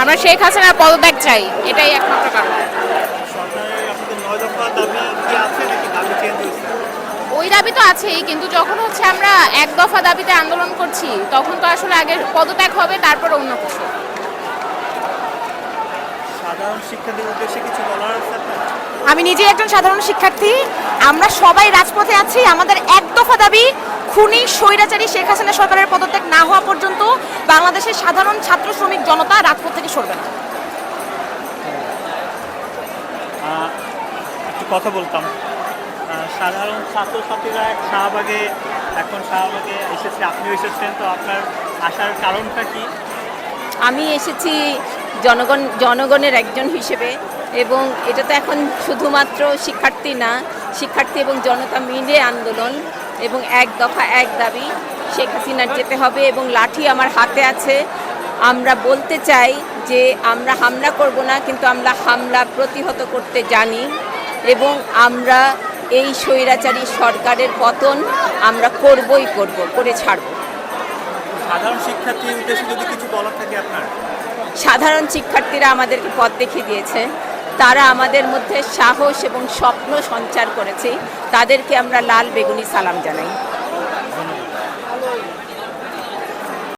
আমরা শেখ হাসিনার পদত্যাগ চাই, এটাই একমাত্র কারণ। ওই দাবি তো আছেই, কিন্তু যখন হচ্ছে আমরা এক দফা দাবিতে আন্দোলন করছি, তখন তো আসলে আগে পদত্যাগ হবে, তারপর অন্য কিছু। সাধারণ শিক্ষার্থীর উদ্দেশ্যে কিছু বলার আছে আমি নিজে একজন সাধারণ শিক্ষার্থী। আমরা সবাই রাজপথে আছি। আমাদের এক দফা দাবি খুনি স্বৈরাচারী শেখ হাসিনা সরকারের পদত্যাগ না হওয়া পর্যন্ত বাংলাদেশের সাধারণ ছাত্র শ্রমিক জনতা রাজপথ থেকে সরবে না। একটু কথা বলতাম। সাধারণ ছাত্রছাত্রীরা এক শাহবাগে এখন শাহবাগে এসেছে আপনিও এসেছেন তো আপনার আসার কারণটা কি? আমি এসেছি জনগণ, জনগণের একজন হিসেবে এবং এটা তো এখন শুধুমাত্র শিক্ষার্থী না, শিক্ষার্থী এবং জনতা মিলে আন্দোলন এবং এক দফা এক দাবি শেখ হাসিনার যেতে হবে এবং লাঠি আমার হাতে আছে। আমরা বলতে চাই যে আমরা হামলা করব না, কিন্তু আমরা হামলা প্রতিহত করতে জানি এবং আমরা এই স্বৈরাচারী সরকারের পতন আমরা করবই করব, করে ছাড়ব। সাধারণ শিক্ষার্থীর উদ্দেশ্যে যদি কিছু বলার থাকে আপনার। সাধারণ শিক্ষার্থীরা আমাদেরকে পথ দেখিয়ে দিয়েছে। তারা আমাদের মধ্যে সাহস এবং স্বপ্ন সঞ্চার করেছে। তাদেরকে আমরা লাল বেগুনি সালাম জানাই।